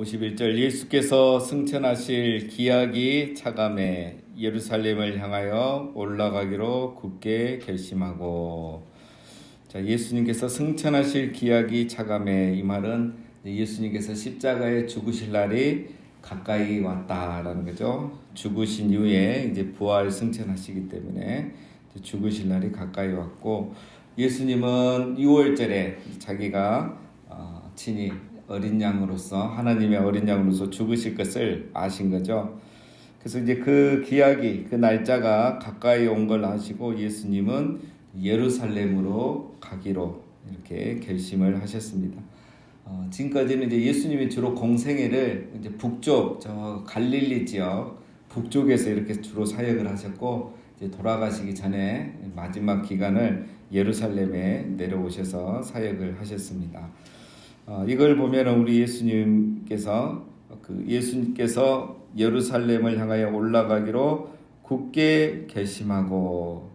51절 예수께서 승천하실 기약이 차감해 예루살렘을 향하여 올라가기로 굳게 결심하고 자 예수님께서 승천하실 기약이 차감해 이 말은 예수님께서 십자가에 죽으실 날이 가까이 왔다라는 거죠. 죽으신 이후에 이제 부활 승천하시기 때문에 죽으실 날이 가까이 왔고 예수님은 6월절에 자기가 어, 친히 어린 양으로서 하나님의 어린 양으로서 죽으실 것을 아신 거죠. 그래서 이제 그 기약이 그 날짜가 가까이 온 걸 아시고 예수님은 예루살렘으로 가기로 이렇게 결심을 하셨습니다. 어, 지금까지는 이제 예수님이 주로 공생애를 이제 북쪽 저 갈릴리 지역 북쪽에서 이렇게 주로 사역을 하셨고 이제 돌아가시기 전에 마지막 기간을 예루살렘에 내려오셔서 사역을 하셨습니다. 어, 이걸 보면 우리 예수님께서 그 예수님께서 예루살렘을 향하여 올라가기로 굳게 결심하고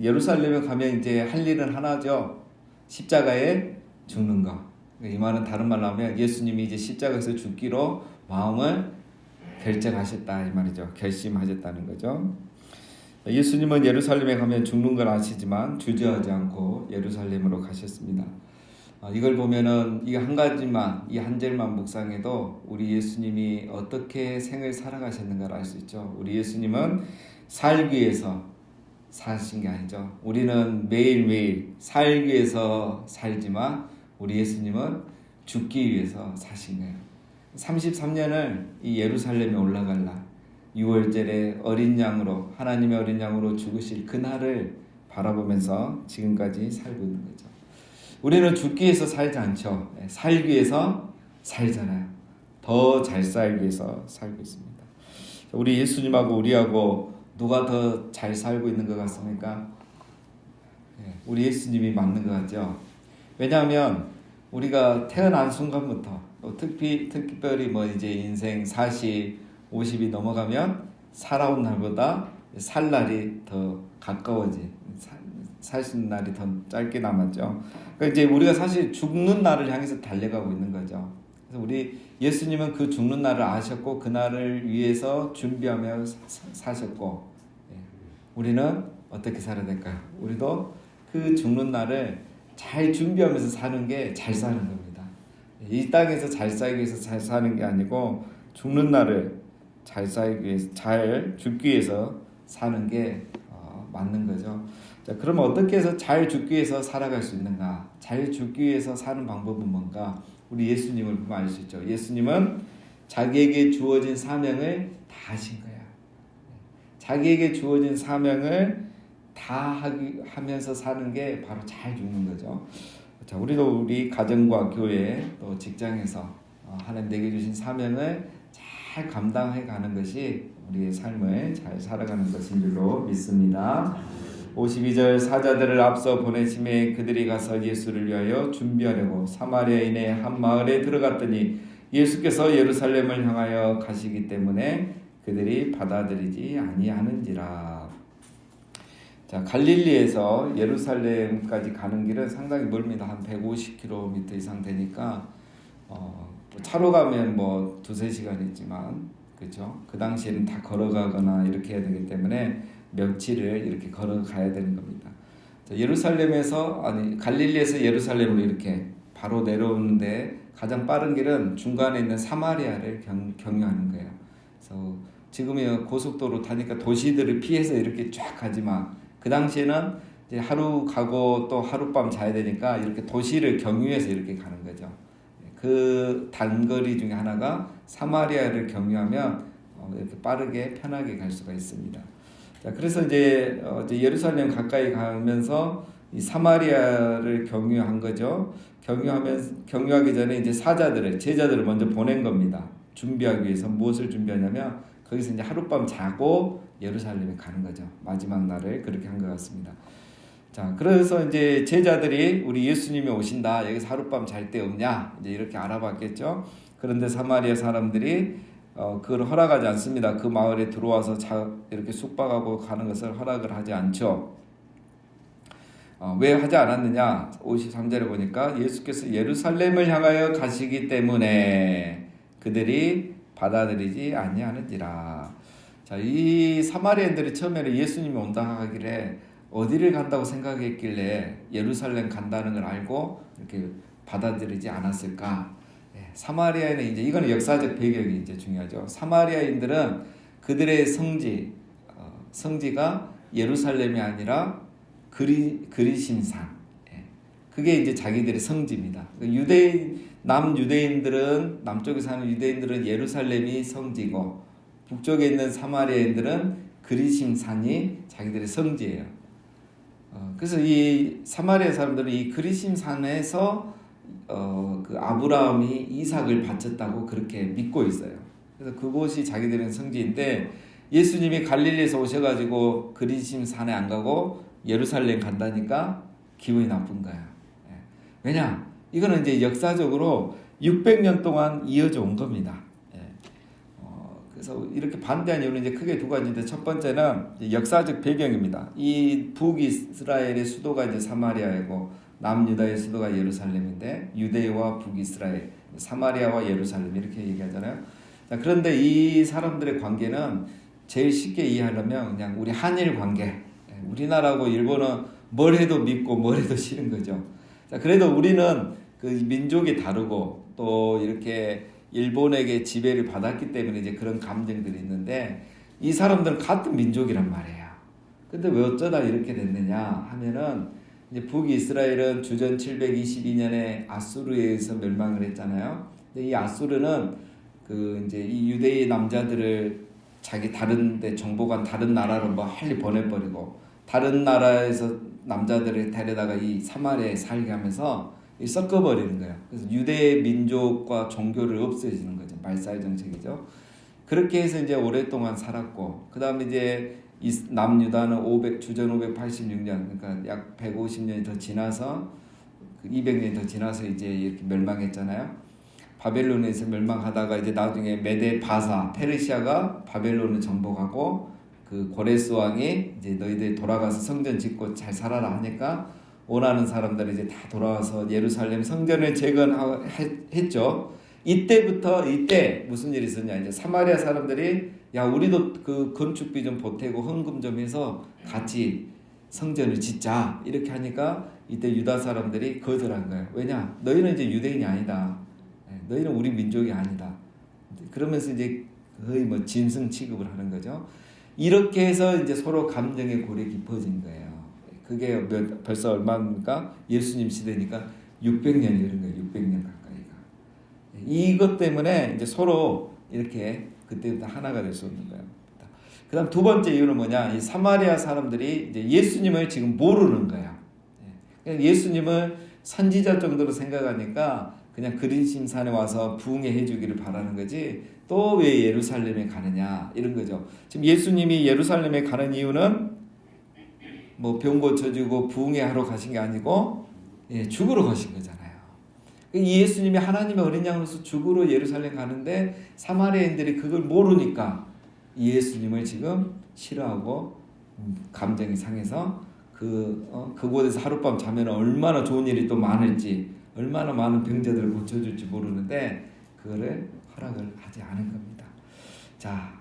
예루살렘에 가면 이제 할 일은 하나죠. 십자가에 죽는 거. 이 말은 다른 말로 하면 예수님이 이제 십자가에서 죽기로 마음을 결정하셨다 이 말이죠. 결심하셨다는 거죠. 예수님은 예루살렘에 가면 죽는 걸 아시지만 주저하지 않고 예루살렘으로 가셨습니다. 어, 이걸 보면은 이 한 가지만 이 한 절만 묵상해도 우리 예수님이 어떻게 생을 살아가셨는가를 알 수 있죠. 우리 예수님은 살기 위해서 사신 게 아니죠. 우리는 매일매일 살기 위해서 살지만 우리 예수님은 죽기 위해서 사신 거예요. 33년을 이 예루살렘에 올라갈 날 6월절에 어린 양으로 하나님의 어린 양으로 죽으실 그날을 바라보면서 지금까지 살고 있는 거죠. 우리는 죽기 위해서 살지 않죠. 네, 살기 위해서 살잖아요. 더 잘 살기 위해서 살고 있습니다. 우리 예수님하고 우리하고 누가 더 잘 살고 있는 것 같습니까? 네, 우리 예수님이 맞는 것 같죠. 왜냐하면 우리가 태어난 순간부터 특히 특별히 뭐 이제 인생 40, 50이 넘어가면 살아온 날보다 살 날이 더 가까워지. 살수 있는 날이 더 짧게 남았죠. 그러니까 이제 우리가 사실 죽는 날을 향해서 달려가고 있는 거죠. 그래서 우리 예수님은 그 죽는 날을 아셨고 그 날을 위해서 준비하며 사셨고 예. 우리는 어떻게 살아야 될까요? 우리도 그 죽는 날을 잘 준비하면서 사는 게 잘 사는 겁니다. 이 땅에서 잘 살기 위해서 잘 사는 게 아니고 죽는 날을 잘 살기 위해서 잘 죽기 위해서 사는 게 어, 맞는 거죠. 자, 그러면 어떻게 해서 잘 죽기 위해서 살아갈 수 있는가? 잘 죽기 위해서 사는 방법은 뭔가? 우리 예수님을 보면 알 수 있죠. 예수님은 자기에게 주어진 사명을 다 하신 거야. 자기에게 주어진 사명을 다 하기, 하면서 사는 게 바로 잘 죽는 거죠. 자, 우리도 우리 가정과 교회 또 직장에서 어, 하나님 내게 주신 사명을 잘 감당해 가는 것이 우리의 삶을 잘 살아가는 것인 줄로 믿습니다. 52절 사자들을 앞서 보내심에 그들이 가서 예수를 위하여 준비하려고 사마리아인의 한 마을에 들어갔더니 예수께서 예루살렘을 향하여 가시기 때문에 그들이 받아들이지 아니하는지라. 자, 갈릴리에서 예루살렘까지 가는 길은 상당히 멀습니다. 한 150km 이상 되니까 어, 차로 가면 뭐 두세 시간이지만 그렇죠. 그 당시에는 다 걸어가거나 이렇게 해야 되기 때문에 며칠을 이렇게 걸어가야 되는 겁니다. 예루살렘에서 아니 갈릴리에서 예루살렘으로 이렇게 바로 내려오는데 가장 빠른 길은 중간에 있는 사마리아를 경, 경유하는 거예요. 그래서 지금이 고속도로 타니까 도시들을 피해서 이렇게 쫙 가지만 그 당시에는 이제 하루 가고 또 하룻밤 자야 되니까 이렇게 도시를 경유해서 이렇게 가는 거죠. 그 단거리 중에 하나가 사마리아를 경유하면 어, 이렇게 빠르게 편하게 갈 수가 있습니다. 자, 그래서 이제, 어, 이제 예루살렘 가까이 가면서 이 사마리아를 경유한 거죠. 경유하면 경유하기 전에 이제 사자들을 제자들을 먼저 보낸 겁니다. 준비하기 위해서 무엇을 준비하냐면 거기서 이제 하룻밤 자고 예루살렘에 가는 거죠. 마지막 날을 그렇게 한 것 같습니다. 자, 그래서 이제 제자들이 우리 예수님이 오신다. 여기서 하룻밤 잘 데 없냐? 이제 이렇게 알아봤겠죠. 그런데 사마리아 사람들이 어, 그걸 허락하지 않습니다. 그 마을에 들어와서 자, 이렇게 숙박하고 가는 것을 허락을 하지 않죠. 어, 왜 하지 않았느냐? 53절에 보니까 예수께서 예루살렘을 향하여 가시기 때문에 그들이 받아들이지 아니하는지라. 자, 이 사마리아인들이 처음에는 예수님이 온다 하길래 어디를 간다고 생각했길래 예루살렘 간다는 걸 알고 이렇게 받아들이지 않았을까? 예, 사마리아인은 이제 이거는 역사적 배경이 이제 중요하죠. 사마리아인들은 그들의 성지 어, 성지가 예루살렘이 아니라 그리 그리심산. 예, 그게 이제 자기들의 성지입니다. 그 유대인 남 유대인들은 남쪽에 사는 유대인들은 예루살렘이 성지고 북쪽에 있는 사마리아인들은 그리심산이 자기들의 성지예요. 어, 그래서 이 사마리아 사람들은 이 그리심산에서 어, 그 아브라함이 이삭을 바쳤다고 그렇게 믿고 있어요. 그래서 그곳이 자기들의 성지인데 예수님이 갈릴리에서 오셔가지고 그리심 산에 안 가고 예루살렘 간다니까 기분이 나쁜 거야. 예. 왜냐? 이거는 이제 역사적으로 600년 동안 이어져 온 겁니다. 예. 어, 그래서 이렇게 반대한 이유는 이제 크게 두 가지인데 첫 번째는 역사적 배경입니다. 이 북이스라엘의 수도가 이제 사마리아이고 남유다의 수도가 예루살렘인데 유대와 북이스라엘, 사마리아와 예루살렘 이렇게 얘기하잖아요. 자, 그런데 이 사람들의 관계는 제일 쉽게 이해하려면 그냥 우리 한일 관계. 예, 우리나라하고 일본은 뭘 해도 믿고 뭘 해도 싫은 거죠. 자, 그래도 우리는 그 민족이 다르고 또 이렇게 일본에게 지배를 받았기 때문에 이제 그런 감정들이 있는데 이 사람들은 같은 민족이란 말이에요. 근데 왜 어쩌다 이렇게 됐느냐 하면은 이제 북이스라엘은 주전 722년에 아수르에 의해서 멸망을 했잖아요. 근데 이 아수르는 그 이제 이 유대의 남자들을 자기 다른데 정보관 다른 나라로 뭐 할리 보내버리고 다른 나라에서 남자들을 데려다가 이 사마리아에 살게 하면서 이 섞어버리는 거예요. 그래서 유대 민족과 종교를 없애지는 거죠. 말살 정책이죠. 그렇게 해서 이제 오랫동안 살았고 그 다음에 이제 이 남유다는 500 주전 586년 그러니까 약 150년이 더 지나서 200년이 더 지나서 이제 이렇게 멸망했잖아요. 바벨론에서 멸망하다가 이제 나중에 메데 바사 페르시아가 바벨론을 정복하고 그 고레스 왕이 이제 너희들 돌아가서 성전 짓고 잘 살아라 하니까 원하는 사람들이 이제 다 돌아와서 예루살렘 성전을 재건했죠. 이때부터 이때 무슨 일이 있었냐 이제 사마리아 사람들이 야 우리도 그 건축비 좀 보태고 헌금 좀 해서 같이 성전을 짓자 이렇게 하니까 이때 유다 사람들이 거절한 거예요. 왜냐 너희는 이제 유대인이 아니다. 예, 너희는 우리 민족이 아니다. 그러면서 이제 거의 뭐 짐승 취급을 하는 거죠. 이렇게 해서 이제 서로 감정의 골이 깊어진 거예요. 그게 몇, 벌써 얼마입니까? 예수님 시대니까 600년이 그런 거예요. 600년 가까이가. 이것 때문에 이제 서로 이렇게 그때부터 하나가 될 수 없는 거예요. 그 다음 두 번째 이유는 뭐냐? 이 사마리아 사람들이 이제 예수님을 지금 모르는 거야. 예. 예수님을 선지자 정도로 생각하니까 그냥 그린심산에 와서 부흥해 주기를 바라는 거지 또 왜 예루살렘에 가느냐 이런 거죠. 지금 예수님이 예루살렘에 가는 이유는 뭐 병 고쳐주고 부흥회 하러 가신 게 아니고 예, 죽으러 가신 거잖아요. 이 예수님이 하나님의 어린 양으로서 죽으러 예루살렘 가는데 사마리아인들이 그걸 모르니까 이 예수님을 지금 싫어하고 음, 감정이 상해서 그 어, 그곳에서 하룻밤 자면 얼마나 좋은 일이 또 많을지 얼마나 많은 병자들을 고쳐줄지 모르는데 그거를 허락을 하지 않은 겁니다. 자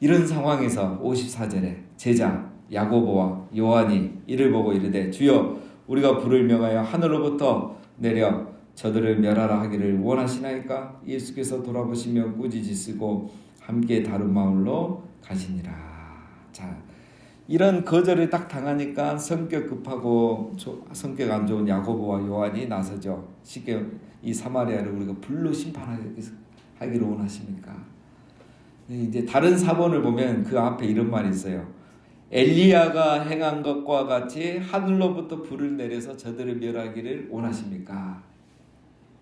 이런 상황에서 54절에 제자 야고보와 요한이 이를 보고 이르되 주여 우리가 불을 명하여 하늘로부터 내려 저들을 멸하라 하기를 원하시나이까 예수께서 돌아보시며 꾸짖으시고 함께 다른 마을로 가시니라. 자, 이런 거절을 딱 당하니까 성격 급하고 성격 안 좋은 야고보와 요한이 나서죠. 쉽게 이 사마리아를 우리가 불로 심판하기를 원하십니까? 이제 다른 사본을 보면 그 앞에 이런 말이 있어요. 엘리야가 행한 것과 같이 하늘로부터 불을 내려서 저들을 멸하기를 원하십니까?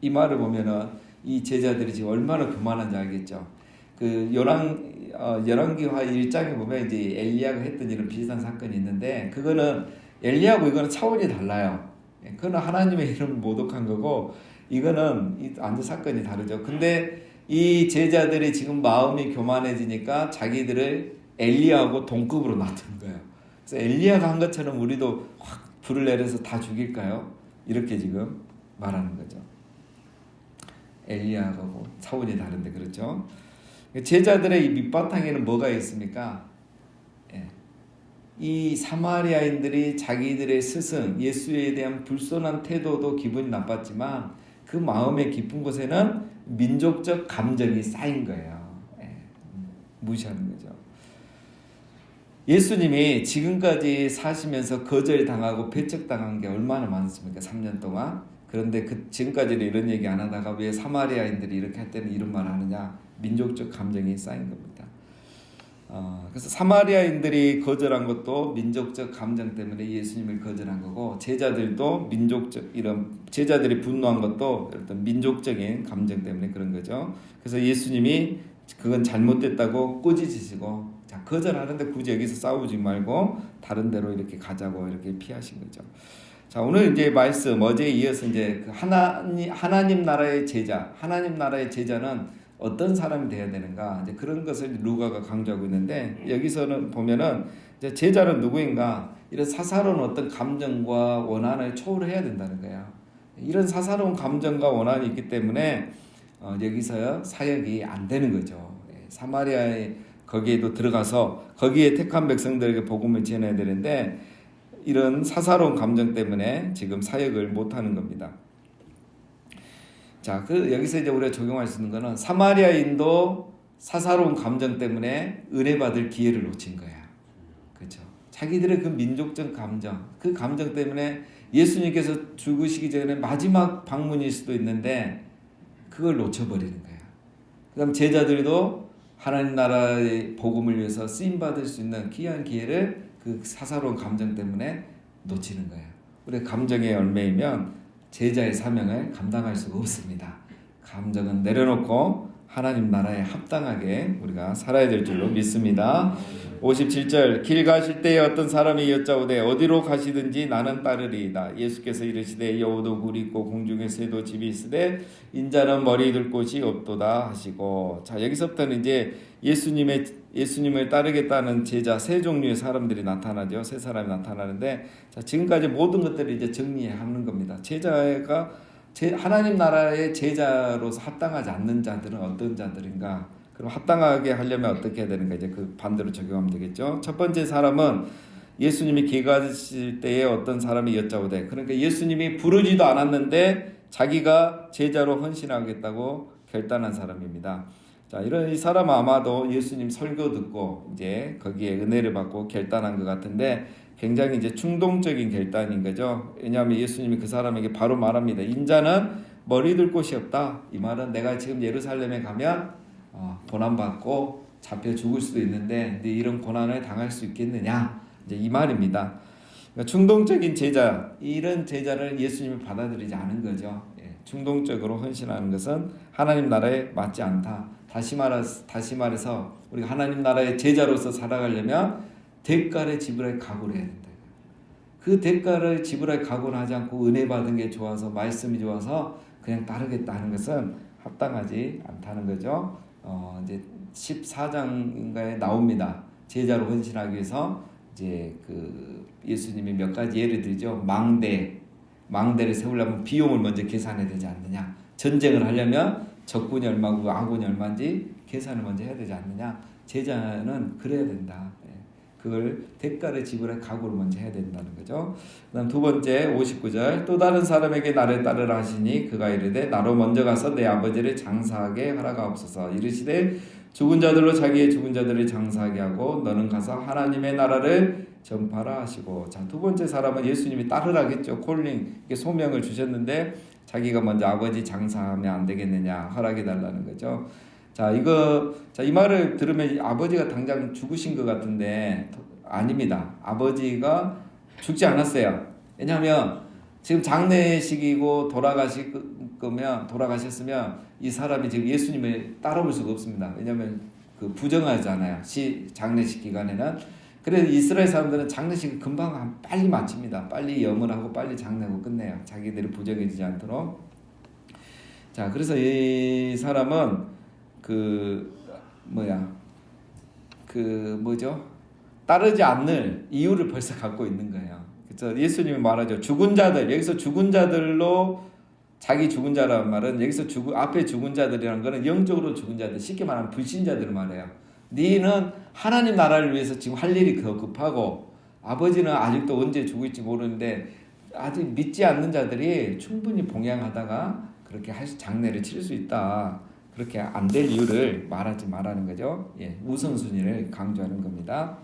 이 말을 보면은 이 제자들이 지금 얼마나 교만한지 알겠죠. 그 열왕 어, 열왕기화 1장에 보면 이제 엘리야가 했던 이런 비슷한 사건이 있는데 그거는 엘리야고 이거는 차원이 달라요. 예, 그거는 하나님의 이름을 모독한 거고 이거는 이 완전 사건이 다르죠. 근데 이 제자들이 지금 마음이 교만해지니까 자기들을 엘리야하고 동급으로 놔둔 거예요. 그래서 엘리야가 한 것처럼 우리도 확 불을 내려서 다 죽일까요? 이렇게 지금 말하는 거죠. 엘리야하고 차원이 다른데 그렇죠? 제자들의 이 밑바탕에는 뭐가 있습니까? 예. 이 사마리아인들이 자기들의 스승 예수에 대한 불손한 태도도 기분이 나빴지만 그 마음의 깊은 곳에는 민족적 감정이 쌓인 거예요. 예. 무시하는 거죠. 예수님이 지금까지 사시면서 거절 당하고 배척 당한 게 얼마나 많습니까? 3년 동안. 그런데 그 지금까지는 이런 얘기 안 하다가 왜 사마리아인들이 이렇게 할 때는 이런 말 하느냐? 민족적 감정이 쌓인 겁니다. 어, 그래서 사마리아인들이 거절한 것도 민족적 감정 때문에 예수님을 거절한 거고 제자들도 민족적 이런 제자들이 분노한 것도 어떤 민족적인 감정 때문에 그런 거죠. 그래서 예수님이 그건 잘못됐다고 꾸짖으시고 자 거절하는데 굳이 여기서 싸우지 말고 다른 데로 이렇게 가자고 이렇게 피하신 거죠. 자 오늘 이제 말씀 어제 이어서 이제 그 하나님 하나님 나라의 제자 하나님 나라의 제자는 어떤 사람이 돼야 되는가 이제 그런 것을 루가가 강조하고 있는데 여기서는 보면은 이제 제자는 누구인가 이런 사사로운 어떤 감정과 원한을 초월해야 된다는 거예요. 이런 사사로운 감정과 원한이 있기 때문에 어, 여기서 사역이 안 되는 거죠. 예, 사마리아에 거기에도 들어가서 거기에 택한 백성들에게 복음을 전해야 되는데 이런 사사로운 감정 때문에 지금 사역을 못 하는 겁니다. 자, 그 여기서 이제 우리가 적용할 수 있는 거는 사마리아인도 사사로운 감정 때문에 은혜 받을 기회를 놓친 거야. 그렇죠? 자기들의 그 민족적 감정, 그 감정 때문에 예수님께서 죽으시기 전에 마지막 방문일 수도 있는데 그걸 놓쳐버리는 거야. 그다음 제자들도 하나님 나라의 복음을 위해서 쓰임 받을 수 있는 귀한 기회를 그 사사로운 감정 때문에 놓치는 거야. 우리 감정의 열매이면 제자의 사명을 감당할 수가 없습니다. 감정은 내려놓고 하나님 나라에 합당하게 우리가 살아야 될 줄로 믿습니다. 57절 길 가실 때에 어떤 사람이 여짜오되 어디로 가시든지 나는 따르리이다. 예수께서 이르시되 여우도 굴 있고 공중에 새도 집이 있으되 인자는 머리 둘 곳이 없도다 하시고 자 여기서부터는 이제 예수님의 예수님을 따르겠다는 제자 세 종류의 사람들이 나타나죠. 세 사람이 나타나는데 자 지금까지 모든 것들을 이제 정리하는 겁니다. 제자가 제, 하나님 나라의 제자로서 합당하지 않는 자들은 어떤 자들인가? 그럼 합당하게 하려면 어떻게 해야 되는가? 이제 그 반대로 적용하면 되겠죠. 첫 번째 사람은 예수님이 길 가실 때에 어떤 사람이 여짜오되 그러니까 예수님이 부르지도 않았는데 자기가 제자로 헌신하겠다고 결단한 사람입니다. 자, 이런 이 사람은 아마도 예수님 설교 듣고 이제 거기에 은혜를 받고 결단한 것 같은데 굉장히 이제 충동적인 결단인 거죠. 왜냐하면 예수님이 그 사람에게 바로 말합니다. 인자는 머리 들 곳이 없다. 이 말은 내가 지금 예루살렘에 가면 어, 고난 받고 잡혀 죽을 수도 있는데 네 이런 고난을 당할 수 있겠느냐? 이제 이 말입니다. 그러니까 충동적인 제자 이런 제자를 예수님이 받아들이지 않은 거죠. 예, 충동적으로 헌신하는 것은 하나님 나라에 맞지 않다. 다시 말해 다시 말해서 우리가 하나님 나라의 제자로서 살아가려면 대가를 지불할 각오를 해야 된다. 그 대가를 지불할 각오를 하지 않고 은혜 받은 게 좋아서 말씀이 좋아서 그냥 따르겠다는 것은 합당하지 않다는 거죠. 어, 이제 14장인가에 나옵니다. 제자로 헌신하기 위해서 이제 그 예수님이 몇 가지 예를 들죠. 망대, 망대를 세우려면 비용을 먼저 계산해야 되지 않느냐. 전쟁을 하려면 적군이 얼마고 아군이 얼마인지 계산을 먼저 해야 되지 않느냐. 제자는 그래야 된다. 예. 그걸 대가를 지불할 각오를 먼저 해야 된다는 거죠. 그다음 두 번째 59절 또 다른 사람에게 나를 따르라 하시니 그가 이르되 나로 먼저 가서 내 아버지를 장사하게 하라가 없어서 이르시되 죽은 자들로 자기의 죽은 자들을 장사하게 하고 너는 가서 하나님의 나라를 전파라 하시고 자 두 번째 사람은 예수님이 따르라겠죠 콜링 소명을 주셨는데 자기가 먼저 아버지 장사하면 안 되겠느냐 허락해 달라는 거죠. 자 이거 자 이 말을 들으면 아버지가 당장 죽으신 것 같은데 아닙니다. 아버지가 죽지 않았어요. 왜냐하면 지금 장례식이고 돌아가실 거면 돌아가셨으면 이 사람이 지금 예수님을 따라올 수가 없습니다. 왜냐하면 그 부정하잖아요. 시 장례식 기간에는 그래서 이스라엘 사람들은 장례식을 금방 빨리 마칩니다. 빨리 염을 하고 빨리 장례하고 끝내요. 자기들이 부정해지지 않도록. 자 그래서 이 사람은 그 뭐야 그 뭐죠 따르지 않는 이유를 벌써 갖고 있는 거예요. 그래서 예수님이 말하죠. 죽은 자들 여기서 죽은 자들로 자기 죽은 자라는 말은 여기서 죽은 앞에 죽은 자들이라는 거는 영적으로 죽은 자들 쉽게 말하면 불신자들을 말해요. 너는 하나님 나라를 위해서 지금 할 일이 더 급하고 아버지는 아직도 언제 죽을지 모르는데 아직 믿지 않는 자들이 충분히 봉양하다가 그렇게 할 수- 장례를 치를 수 있다. 그렇게 안 될 이유를 말하지 말라는 거죠. 예, 우선순위를 강조하는 겁니다.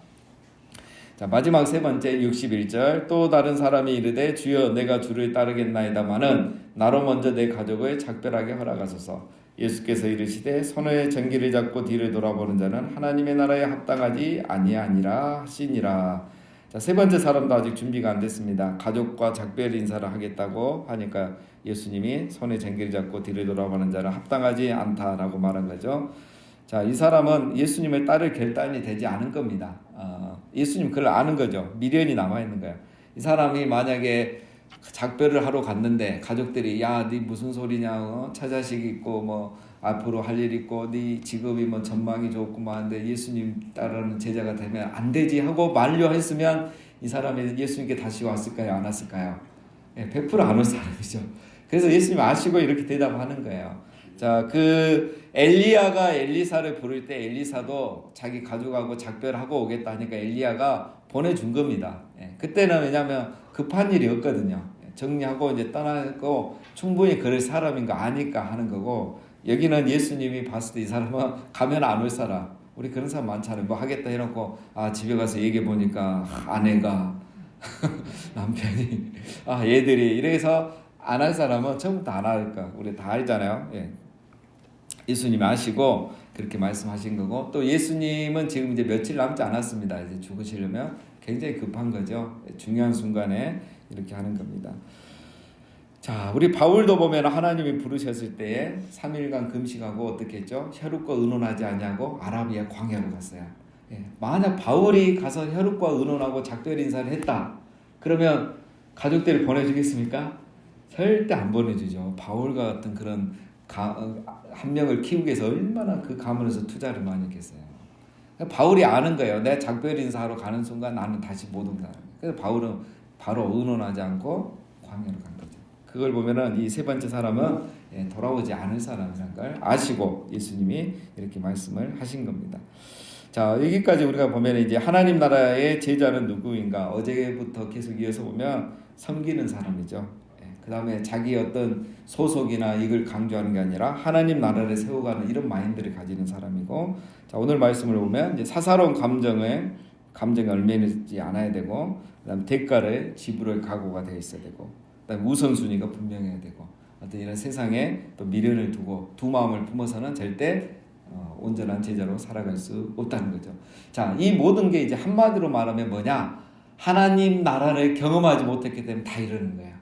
자 마지막 세 번째 61절 또 다른 사람이 이르되 주여 내가 주를 따르겠나이다마는 나로 먼저 내 가족을 작별하게 허락하소서 예수께서 이르시되 손에 전기를 잡고 뒤를 돌아보는 자는 하나님의 나라에 합당하지 아니하니라 하시니라 자 세 번째 사람도 아직 준비가 안 됐습니다 가족과 작별 인사를 하겠다고 하니까 예수님이 손에 전기를 잡고 뒤를 돌아보는 자는 합당하지 않다라고 말한 거죠 자, 이 사람은 예수님을 따를 결단이 되지 않은 겁니다. 어, 예수님 그걸 아는 거죠. 미련이 남아 있는 거예요. 이 사람이 만약에 작별을 하러 갔는데 가족들이 야, 네 무슨 소리냐? 어? 차자식 있고 뭐 앞으로 할 일 있고 네 직업이 뭐 전망이 좋구만 한데 예수님 따르는 제자가 되면 안 되지 하고 만류했으면 이 사람이 예수님께 다시 왔을까요? 안 왔을까요? 예, 100%안 올 사람이죠. 그래서 예수님 아시고 이렇게 대답하는 거예요. 자, 그 엘리야가 엘리사를 부를 때 엘리사도 자기 가족하고 작별하고 오겠다 하니까 엘리야가 보내준 겁니다. 예, 그때는 왜냐하면 급한 일이 없거든요. 예, 정리하고 이제 떠나고 충분히 그럴 사람인 거 아니까 하는 거고 여기는 예수님이 봤을 때 이 사람은 가면 안 올 사람. 우리 그런 사람 많잖아요. 뭐 하겠다 해놓고 아 집에 가서 얘기해 보니까 아내가 남편이 아 얘들이 이래서 안 할 사람은 처음부터 안 할까 우리 다 알잖아요. 예. 예수님 아시고 그렇게 말씀하신 거고 또 예수님은 지금 이제 며칠 남지 않았습니다. 이제 죽으시려면 굉장히 급한 거죠. 중요한 순간에 이렇게 하는 겁니다. 자, 우리 바울도 보면 하나님이 부르셨을 때에 3일간 금식하고 어떻게 했죠? 혈육과 의논하지 않냐고 아라비아 광야로 갔어요. 예, 만약 바울이 가서 혈육과 의논하고 작별 인사를 했다. 그러면 가족들을 보내주겠습니까? 절대 안 보내주죠. 바울 같은 그런 가, 어, 한 명을 키우기 위해서 얼마나 그 가문에서 투자를 많이 했겠어요. 바울이 아는 거예요. 내 작별 인사하러 가는 순간 나는 다시 못 온다. 그래서 바울은 바로 의논하지 않고 광야로 간 거죠. 그걸 보면은 이 세 번째 사람은 예, 돌아오지 않을 사람이라는 걸 아시고 예수님이 이렇게 말씀을 하신 겁니다. 자 여기까지 우리가 보면 이제 하나님 나라의 제자는 누구인가 어제부터 계속 이어서 보면 섬기는 사람이죠. 그 다음에 자기 어떤 소속이나 이걸 강조하는 게 아니라 하나님 나라를 세워가는 이런 마인드를 가지는 사람이고 자 오늘 말씀을 보면 이제 사사로운 감정에 감정에 얽매이지 않아야 되고 그다음 대가를 지불할 각오가 되어 있어야 되고 그다음 우선순위가 분명해야 되고 어떤 이런 세상에 또 미련을 두고 두 마음을 품어서는 절대 어, 온전한 제자로 살아갈 수 없다는 거죠. 자, 이 모든 게 이제 한마디로 말하면 뭐냐? 하나님 나라를 경험하지 못했기 때문에 다 이러는 거야.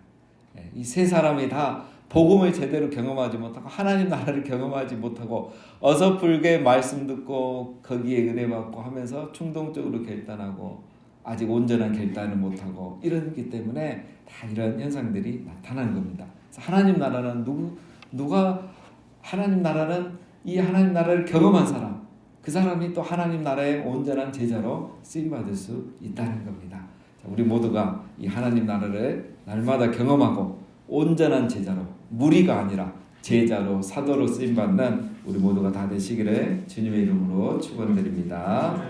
이 세 사람이 다 복음을 제대로 경험하지 못하고 하나님 나라를 경험하지 못하고 어설프게 말씀 듣고 거기에 은혜 받고 하면서 충동적으로 결단하고 아직 온전한 결단을 못하고 이러기 때문에 다 이런 현상들이 나타나는 겁니다. 하나님 나라는 누구 누가 하나님 나라는 이 하나님 나라를 경험한 사람 그 사람이 또 하나님 나라의 온전한 제자로 쓰임 받을 수 있다는 겁니다. 우리 모두가 이 하나님 나라를 날마다 경험하고 온전한 제자로 무리가 아니라 제자로 사도로 쓰임 받는 우리 모두가 다 되시기를 주님의 이름으로 축원드립니다.